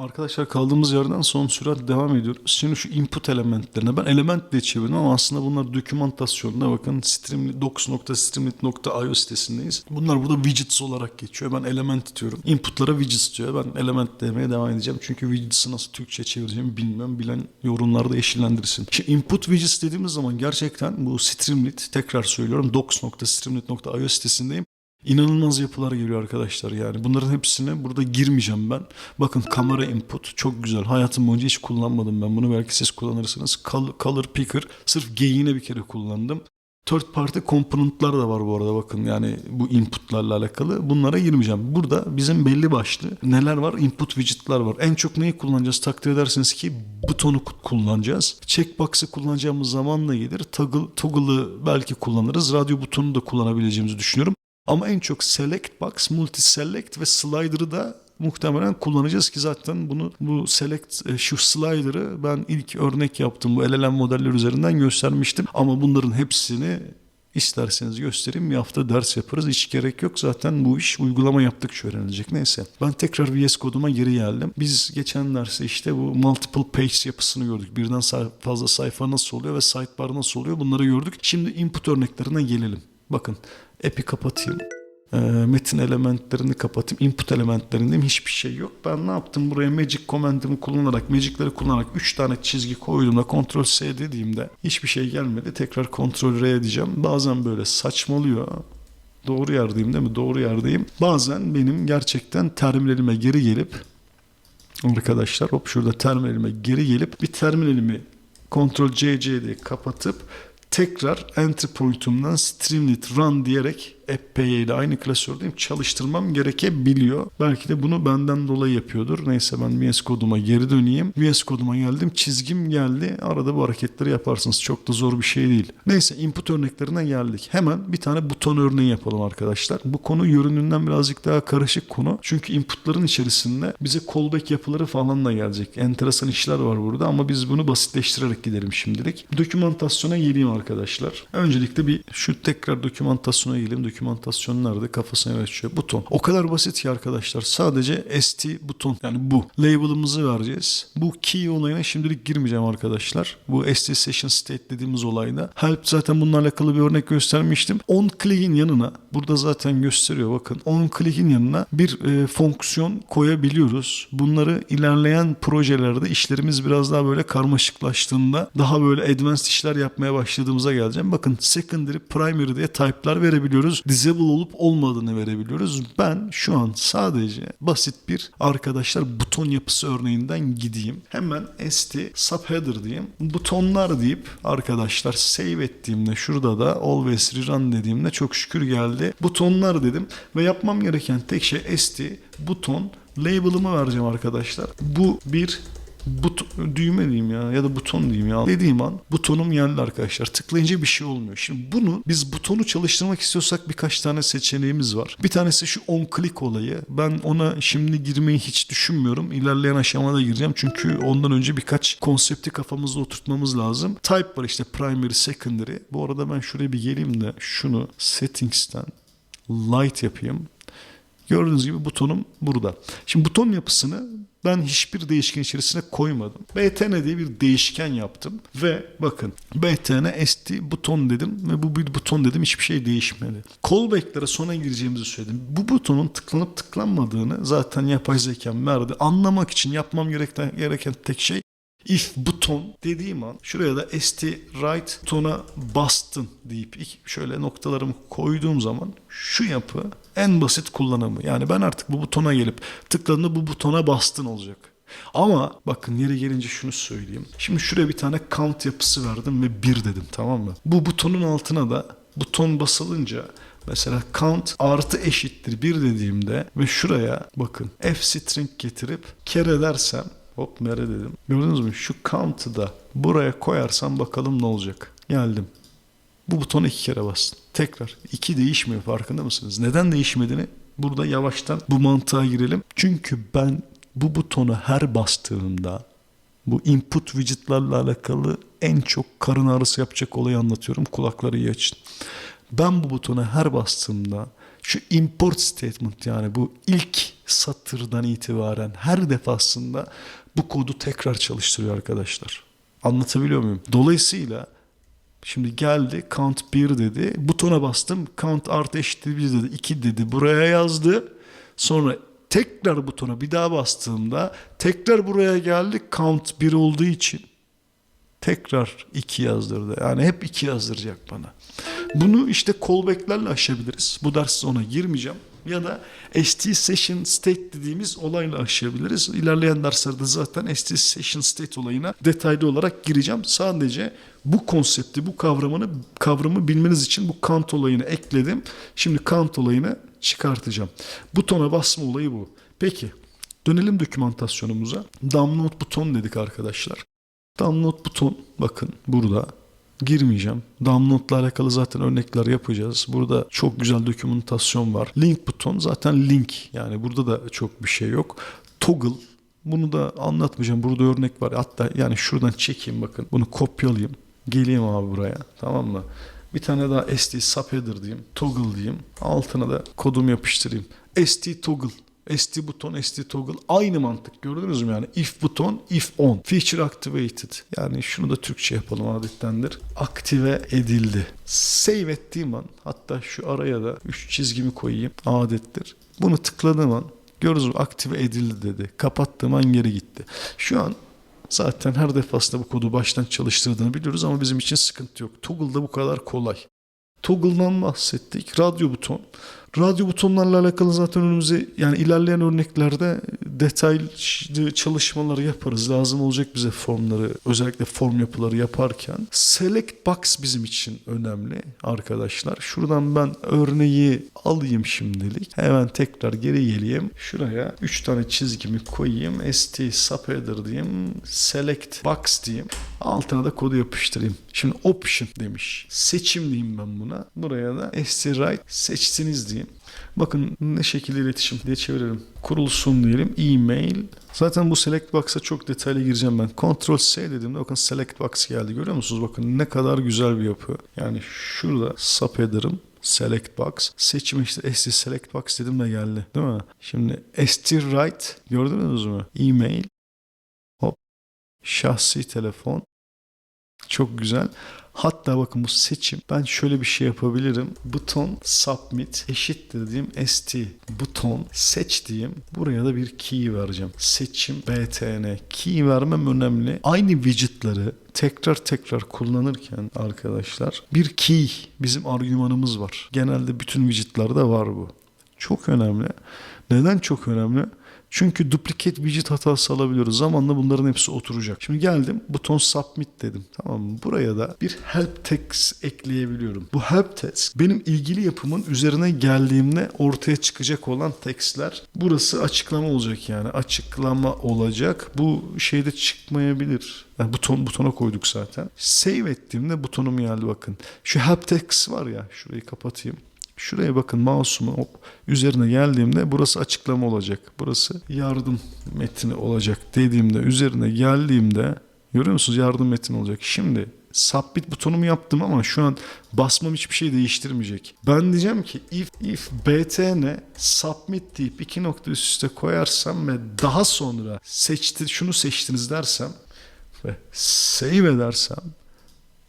Arkadaşlar kaldığımız yerden son sürat devam ediyoruz. Şimdi şu input elementlerine ben element diye çevirdim ama aslında bunlar dokümantasyonda bakın streamlit, docs.streamlit.io sitesindeyiz. Bunlar burada widgets olarak geçiyor. Ben element diyorum. Inputlara widgets diyor. Ben element demeye devam edeceğim. Çünkü widgets'ı nasıl Türkçe çevireceğimi bilmiyorum. Bilen yorumlarda yeşillendirsin. Şimdi input widgets dediğimiz zaman gerçekten bu Streamlit tekrar söylüyorum docs.streamlit.io sitesindeyim. İnanılmaz yapılar geliyor arkadaşlar yani. Bunların hepsine burada girmeyeceğim ben. Bakın kamera input çok güzel. Hayatım boyunca hiç kullanmadım ben bunu. Belki siz kullanırsınız. Col- Color picker sırf geyine bir kere kullandım. Third party komponentlar da var bu arada bakın yani bu inputlarla alakalı. Bunlara girmeyeceğim. Burada bizim belli başlı neler var? Input widget'lar var. En çok neyi kullanacağız? Takdir edersiniz ki butonu ku- kullanacağız. Checkbox'ı kullanacağımız zamanla gelir. Toggle, toggle'ı belki kullanırız. Radyo butonunu da kullanabileceğimizi düşünüyorum. Ama en çok select box, multi select ve slider'ı da muhtemelen kullanacağız ki zaten bunu bu select e, şu slider'ı ben ilk örnek yaptım. Bu LLM modeller üzerinden göstermiştim. Ama bunların hepsini isterseniz göstereyim. Bir hafta ders yaparız. Hiç gerek yok. Zaten bu iş uygulama yaptıkça öğrenilecek neyse. Ben tekrar VS koduma geri geldim. Biz geçen derste işte bu multiple page yapısını gördük. Birden fazla sayfa nasıl oluyor ve sidebar nasıl oluyor bunları gördük. Şimdi input örneklerine gelelim. Bakın app'i kapatayım e, metin elementlerini kapatayım. Input elementlerinde hiçbir şey yok. Ben ne yaptım? Buraya magic command'ımı kullanarak, magic'leri kullanarak 3 tane çizgi koyduğumda Ctrl S dediğimde hiçbir şey gelmedi. Tekrar Ctrl R edeceğim. Bazen böyle saçmalıyor. Doğru yerdeyim değil mi? Doğru yerdeyim. Bazen benim gerçekten terminalime geri gelip arkadaşlar hop şurada terminalime geri gelip bir terminalimi Ctrl C C diye kapatıp tekrar enter point'umdan streamlit run diyerek appy ile aynı klasördeyim çalıştırmam gerekebiliyor. Belki de bunu benden dolayı yapıyordur. Neyse ben VS koduma geri döneyim. VS koduma geldim. Çizgim geldi. Arada bu hareketleri yaparsınız. Çok da zor bir şey değil. Neyse input örneklerine geldik. Hemen bir tane buton örneği yapalım arkadaşlar. Bu konu görünümünden birazcık daha karışık konu. Çünkü inputların içerisinde bize callback yapıları falan da gelecek. Enteresan işler var burada ama biz bunu basitleştirerek gidelim şimdilik. Dokümantasyona geleyim arkadaşlar. Öncelikle bir şu tekrar dokümantasyona geleyim. Dokümantasyon nerede? Kafasına açıyor. Buton. O kadar basit ki arkadaşlar. Sadece ST buton. Yani bu. Label'ımızı vereceğiz. Bu key olayına şimdilik girmeyeceğim arkadaşlar. Bu ST Session State dediğimiz olayda. Help zaten bununla alakalı bir örnek göstermiştim. On click'in yanına burada zaten gösteriyor bakın. On click'in yanına bir e, fonksiyon koyabiliyoruz. Bunları ilerleyen projelerde işlerimiz biraz daha böyle karmaşıklaştığında daha böyle advanced işler yapmaya başladığımıza geleceğim. Bakın secondary, primary diye type'lar verebiliyoruz. Disable olup olmadığını verebiliyoruz. Ben şu an sadece basit bir arkadaşlar buton yapısı örneğinden gideyim. Hemen st subheader diyeyim. Butonlar deyip arkadaşlar save ettiğimde şurada da always rerun dediğimde çok şükür geldi. Butonlar dedim ve yapmam gereken tek şey st buton label'ımı vereceğim arkadaşlar. Bu bir but düğme diyeyim ya ya da buton diyeyim ya. Dediğim an butonum geldi arkadaşlar. Tıklayınca bir şey olmuyor. Şimdi bunu biz butonu çalıştırmak istiyorsak birkaç tane seçeneğimiz var. Bir tanesi şu on click olayı. Ben ona şimdi girmeyi hiç düşünmüyorum. İlerleyen aşamada gireceğim. Çünkü ondan önce birkaç konsepti kafamızda oturtmamız lazım. Type var işte primary, secondary. Bu arada ben şuraya bir geleyim de şunu settings'ten light yapayım. Gördüğünüz gibi butonum burada. Şimdi buton yapısını ben hiçbir değişken içerisine koymadım. btn diye bir değişken yaptım ve bakın btn st buton dedim ve bu bir buton dedim hiçbir şey değişmedi. Callback'lere sona gireceğimizi söyledim. Bu butonun tıklanıp tıklanmadığını zaten yapay zekam verdi. Anlamak için yapmam gereken, gereken tek şey if buton dediğim an şuraya da st right butona bastın deyip şöyle noktalarımı koyduğum zaman şu yapı en basit kullanımı. Yani ben artık bu butona gelip tıkladığında bu butona bastın olacak. Ama bakın yeri gelince şunu söyleyeyim. Şimdi şuraya bir tane count yapısı verdim ve bir dedim tamam mı? Bu butonun altına da buton basılınca Mesela count artı eşittir bir dediğimde ve şuraya bakın f string getirip kere dersem hop mere dedim. Gördünüz mü? Şu count'ı da buraya koyarsam bakalım ne olacak. Geldim. Bu butona iki kere bastım. Tekrar. iki değişmiyor farkında mısınız? Neden değişmediğini burada yavaştan bu mantığa girelim. Çünkü ben bu butona her bastığımda bu input widgetlarla alakalı en çok karın ağrısı yapacak olayı anlatıyorum. Kulakları iyi açın. Ben bu butona her bastığımda şu import statement yani bu ilk satırdan itibaren her defasında bu kodu tekrar çalıştırıyor arkadaşlar. Anlatabiliyor muyum? Dolayısıyla Şimdi geldi count 1 dedi. Butona bastım. Count artı eşittir 1 dedi. 2 dedi. Buraya yazdı. Sonra tekrar butona bir daha bastığımda tekrar buraya geldi. Count 1 olduğu için tekrar 2 yazdırdı. Yani hep 2 yazdıracak bana. Bunu işte callback'lerle aşabiliriz. Bu ders ona girmeyeceğim. Ya da ST Session State dediğimiz olayla aşabiliriz. İlerleyen derslerde zaten ST Session State olayına detaylı olarak gireceğim. Sadece bu konsepti, bu kavramını kavramı bilmeniz için bu count olayını ekledim. Şimdi count olayını çıkartacağım. Butona basma olayı bu. Peki dönelim dokümantasyonumuza. Download buton dedik arkadaşlar. Download buton bakın burada girmeyeceğim. Download'la alakalı zaten örnekler yapacağız. Burada çok güzel dokümantasyon var. Link buton zaten link. Yani burada da çok bir şey yok. Toggle bunu da anlatmayacağım. Burada örnek var. Hatta yani şuradan çekeyim bakın. Bunu kopyalayayım. Geleyim abi buraya. Tamam mı? Bir tane daha ST subheader diyeyim. Toggle diyeyim. Altına da kodumu yapıştırayım. ST toggle. ST buton, ST toggle aynı mantık gördünüz mü yani if buton, if on. Feature activated. Yani şunu da Türkçe yapalım adettendir. Aktive edildi. Save ettiğim an hatta şu araya da 3 çizgimi koyayım adettir. Bunu tıkladığım an gördünüz mü aktive edildi dedi. Kapattığım an geri gitti. Şu an zaten her defasında bu kodu baştan çalıştırdığını biliyoruz ama bizim için sıkıntı yok. Toggle'da bu kadar kolay. Toggle'dan bahsettik. Radyo buton. Radyo butonlarla alakalı zaten önümüze yani ilerleyen örneklerde detaylı çalışmaları yaparız. Lazım olacak bize formları, özellikle form yapıları yaparken. Select box bizim için önemli arkadaşlar. Şuradan ben örneği alayım şimdilik. Hemen tekrar geri geleyim. Şuraya 3 tane çizgimi koyayım. ST subheader diyeyim. Select box diyeyim. Altına da kodu yapıştırayım. Şimdi option demiş. Seçim diyeyim ben buna. Buraya da ST right seçtiniz diyeyim. Bakın ne şekilde iletişim diye çevirelim. Kurulsun diyelim. E-mail. Zaten bu select box'a çok detaylı gireceğim ben. Ctrl S dediğimde bakın select box geldi. Görüyor musunuz? Bakın ne kadar güzel bir yapı. Yani şurada subheader'ım select box. Seçimi işte ST select box dedim de geldi. Değil mi? Şimdi ST right gördünüz mü? E-mail. Hop. Şahsi telefon. Çok güzel. Hatta bakın bu seçim ben şöyle bir şey yapabilirim. Buton submit eşittir diyeyim st buton seç diyeyim. Buraya da bir key vereceğim. Seçim btn. Key vermem önemli. Aynı widgetları tekrar tekrar kullanırken arkadaşlar bir key bizim argümanımız var. Genelde bütün widgetlerde var bu. Çok önemli. Neden çok önemli? Çünkü duplicate widget hatası alabiliyoruz. Zamanla bunların hepsi oturacak. Şimdi geldim buton submit dedim. Tamam mı? Buraya da bir help text ekleyebiliyorum. Bu help text benim ilgili yapımın üzerine geldiğimde ortaya çıkacak olan textler. Burası açıklama olacak yani. Açıklama olacak. Bu şeyde çıkmayabilir. Yani buton butona koyduk zaten. Save ettiğimde butonum geldi bakın. Şu help text var ya şurayı kapatayım. Şuraya bakın mouse'umu hop üzerine geldiğimde burası açıklama olacak. Burası yardım metni olacak dediğimde üzerine geldiğimde görüyor musunuz yardım metni olacak. Şimdi submit butonumu yaptım ama şu an basmam hiçbir şey değiştirmeyecek. Ben diyeceğim ki if if btn submit deyip iki nokta üst üste koyarsam ve daha sonra seçti şunu seçtiniz dersem ve save edersem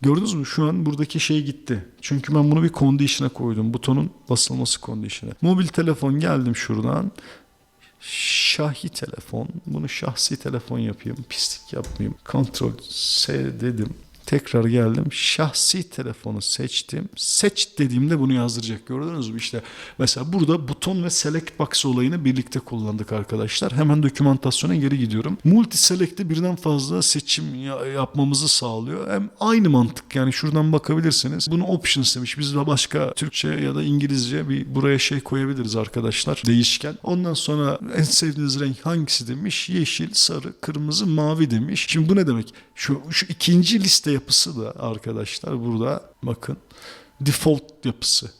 Gördünüz mü? Şu an buradaki şey gitti. Çünkü ben bunu bir condition'a koydum. Butonun basılması condition'a. Mobil telefon geldim şuradan. Şahi telefon. Bunu şahsi telefon yapayım. Pislik yapmayayım. Ctrl S dedim. Tekrar geldim. Şahsi telefonu seçtim. Seç dediğimde bunu yazdıracak. Gördünüz mü? İşte mesela burada buton ve select box olayını birlikte kullandık arkadaşlar. Hemen dokümantasyona geri gidiyorum. Multi select'te birden fazla seçim yapmamızı sağlıyor. Hem aynı mantık yani şuradan bakabilirsiniz. Bunu options demiş. Biz de başka Türkçe ya da İngilizce bir buraya şey koyabiliriz arkadaşlar. Değişken. Ondan sonra en sevdiğiniz renk hangisi demiş? Yeşil, sarı, kırmızı, mavi demiş. Şimdi bu ne demek? Şu, şu ikinci liste yapısı da arkadaşlar burada bakın default yapısı.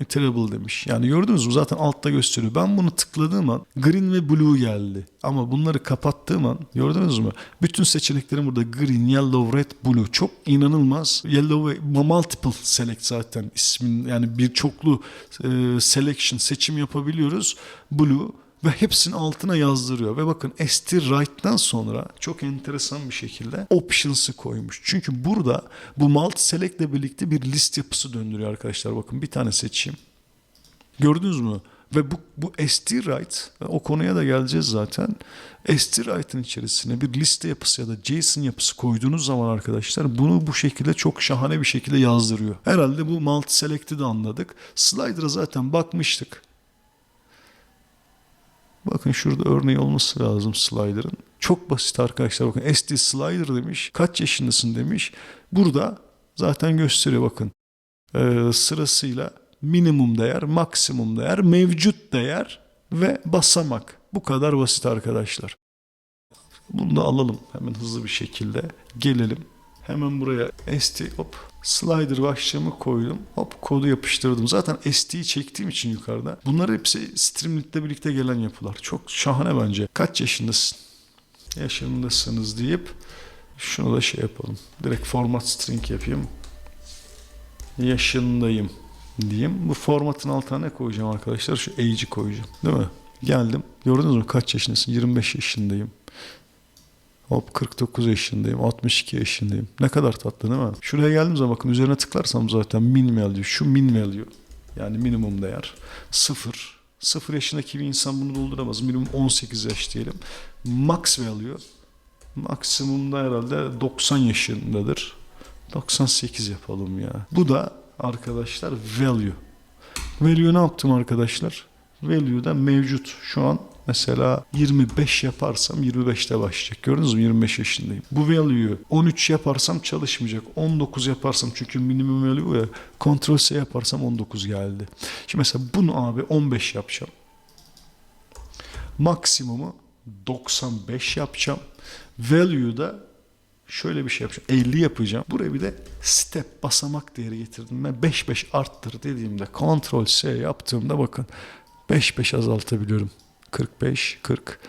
Iterable demiş. Yani gördünüz mü zaten altta gösteriyor. Ben bunu tıkladığım an green ve blue geldi. Ama bunları kapattığım an gördünüz mü? Bütün seçeneklerim burada green, yellow, red, blue. Çok inanılmaz. Yellow ve multiple select zaten ismin yani bir çoklu e, selection seçim yapabiliyoruz. Blue ve hepsini altına yazdırıyor. Ve bakın ST Write'dan sonra çok enteresan bir şekilde options'ı koymuş. Çünkü burada bu multi select ile birlikte bir list yapısı döndürüyor arkadaşlar. Bakın bir tane seçeyim. Gördünüz mü? Ve bu, bu ST-Write, o konuya da geleceğiz zaten. ST-Write'ın içerisine bir liste yapısı ya da JSON yapısı koyduğunuz zaman arkadaşlar bunu bu şekilde çok şahane bir şekilde yazdırıyor. Herhalde bu multi-select'i de anladık. Slider'a zaten bakmıştık. Bakın şurada örneği olması lazım slider'ın. Çok basit arkadaşlar bakın SD slider demiş. Kaç yaşındasın demiş. Burada zaten gösteriyor bakın. Ee, sırasıyla minimum değer, maksimum değer, mevcut değer ve basamak. Bu kadar basit arkadaşlar. Bunu da alalım hemen hızlı bir şekilde. Gelelim. Hemen buraya ST hop slider başlığımı koydum. Hop kodu yapıştırdım. Zaten ST'yi çektiğim için yukarıda. Bunlar hepsi Streamlit'le birlikte gelen yapılar. Çok şahane bence. Kaç yaşındasın? Yaşındasınız deyip şunu da şey yapalım. Direkt format string yapayım. Yaşındayım diyeyim. Bu formatın altına ne koyacağım arkadaşlar? Şu age'i koyacağım. Değil mi? Geldim. Gördünüz mü kaç yaşındasın? 25 yaşındayım. Hop 49 yaşındayım, 62 yaşındayım. Ne kadar tatlı değil mi? Şuraya geldiğim zaman bakın üzerine tıklarsam zaten min value. Şu min value. Yani minimum değer. Sıfır. Sıfır yaşındaki bir insan bunu dolduramaz. Minimum 18 yaş diyelim. Max value. Maksimumda herhalde 90 yaşındadır. 98 yapalım ya. Bu da arkadaşlar value. Value ne yaptım arkadaşlar? Value'da mevcut. Şu an mesela 25 yaparsam 25'te başlayacak. Gördünüz mü? 25 yaşındayım. Bu value'yu 13 yaparsam çalışmayacak. 19 yaparsam çünkü minimum value ya. Ctrl S yaparsam 19 geldi. Şimdi mesela bunu abi 15 yapacağım. Maksimumu 95 yapacağım. Value'da şöyle bir şey yapacağım. 50 yapacağım. Buraya bir de step basamak değeri getirdim. Ben 5 5 arttır dediğimde Ctrl S yaptığımda bakın 5 5 azaltabiliyorum. 45 40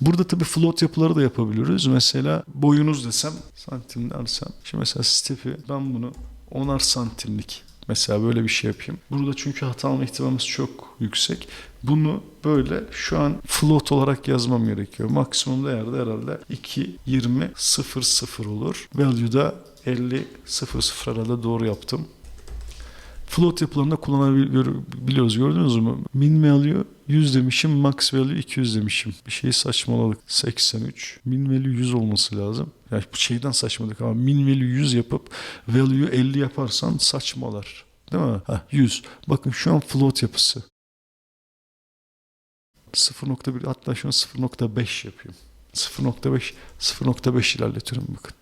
Burada tabii float yapıları da yapabiliyoruz. Mesela boyunuz desem santim dersem. Şimdi mesela step'i ben bunu 10'ar santimlik Mesela böyle bir şey yapayım. Burada çünkü hata alma ihtimalimiz çok yüksek. Bunu böyle şu an float olarak yazmam gerekiyor. Maksimum değerde herhalde 2, 20, 0, 0 olur. Value'da 50, 0, 0 herhalde doğru yaptım. Float yapılarında kullanabiliyoruz gördünüz mü? Min value 100 demişim, max value 200 demişim. Bir şey saçmaladık. 83. Min value 100 olması lazım. Yani bu şeyden saçmaladık ama min value 100 yapıp value 50 yaparsan saçmalar. Değil mi? Ha, 100. Bakın şu an float yapısı. 0.1 hatta şu an 0.5 yapayım. 0.5 0.5 ilerletiyorum bakın.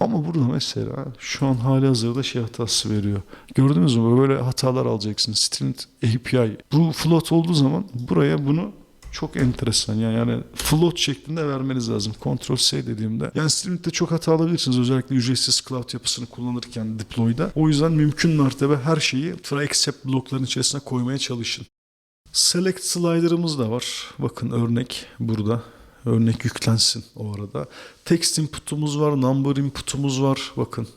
Ama burada mesela şu an hali hazırda şey hatası veriyor. Gördünüz mü? Böyle hatalar alacaksın. String API. Bu float olduğu zaman buraya bunu çok enteresan yani, yani float şeklinde vermeniz lazım. Ctrl C dediğimde. Yani Streamlit'te çok hata alabilirsiniz. Özellikle ücretsiz cloud yapısını kullanırken deploy'da. O yüzden mümkün mertebe her şeyi try except blokların içerisine koymaya çalışın. Select slider'ımız da var. Bakın örnek burada. Örnek yüklensin o arada. Text input'umuz var, number input'umuz var. Bakın.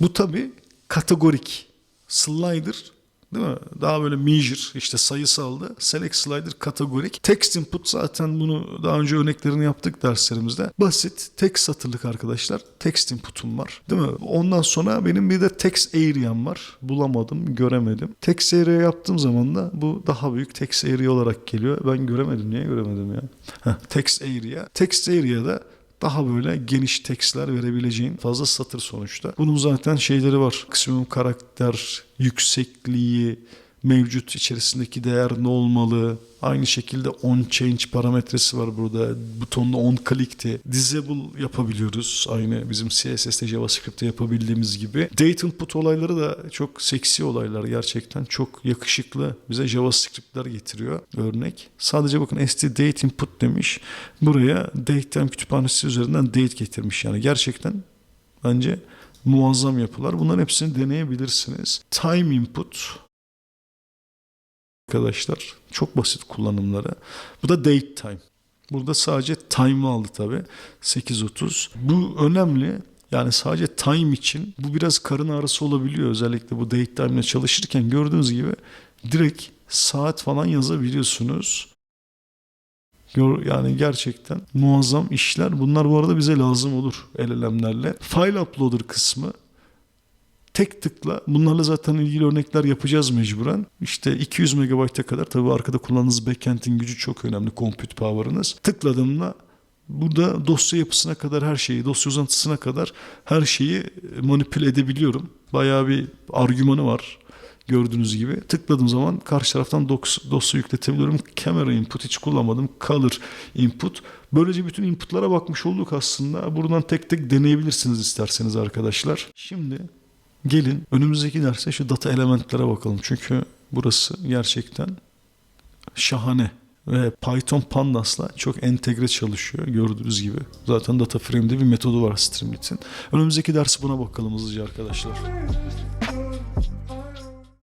Bu tabi kategorik. Slider değil mi? Daha böyle measure işte sayısaldı. Select slider kategorik. Text input zaten bunu daha önce örneklerini yaptık derslerimizde. Basit tek satırlık arkadaşlar. Text input'um var. Değil mi? Ondan sonra benim bir de text area'm var. Bulamadım, göremedim. Text area yaptığım zaman da bu daha büyük text area olarak geliyor. Ben göremedim. Niye göremedim ya? Heh, text area. Text area'da daha böyle geniş tekstler verebileceğin fazla satır sonuçta. Bunun zaten şeyleri var. Maksimum karakter yüksekliği, mevcut içerisindeki değer ne olmalı? Aynı şekilde on change parametresi var burada. Butonda on click'ti. Disable yapabiliyoruz. Aynı bizim CSS'te JavaScript'te yapabildiğimiz gibi. Date input olayları da çok seksi olaylar gerçekten. Çok yakışıklı. Bize JavaScript'ler getiriyor. Örnek. Sadece bakın st date input demiş. Buraya datetime kütüphanesi üzerinden date getirmiş. Yani gerçekten bence muazzam yapılar. Bunların hepsini deneyebilirsiniz. Time input arkadaşlar. Çok basit kullanımları. Bu da date time. Burada sadece time'ı aldı tabi. 8.30. Bu önemli. Yani sadece time için bu biraz karın ağrısı olabiliyor. Özellikle bu date time ile çalışırken gördüğünüz gibi direkt saat falan yazabiliyorsunuz. Yani gerçekten muazzam işler. Bunlar bu arada bize lazım olur LLM'lerle. File uploader kısmı tek tıkla bunlarla zaten ilgili örnekler yapacağız mecburen. İşte 200 MB'a kadar tabii arkada kullandığınız backend'in gücü çok önemli. Compute power'ınız. Tıkladığımda burada dosya yapısına kadar her şeyi, dosya uzantısına kadar her şeyi manipüle edebiliyorum. Bayağı bir argümanı var gördüğünüz gibi. Tıkladığım zaman karşı taraftan dosya yükletebiliyorum. Camera input hiç kullanmadım. Color input. Böylece bütün inputlara bakmış olduk aslında. Buradan tek tek deneyebilirsiniz isterseniz arkadaşlar. Şimdi gelin önümüzdeki derse şu data elementlere bakalım. Çünkü burası gerçekten şahane ve Python Pandas'la çok entegre çalışıyor gördüğünüz gibi. Zaten data frame'de bir metodu var Streamlit'in. Önümüzdeki ders buna bakalım hızlıca arkadaşlar.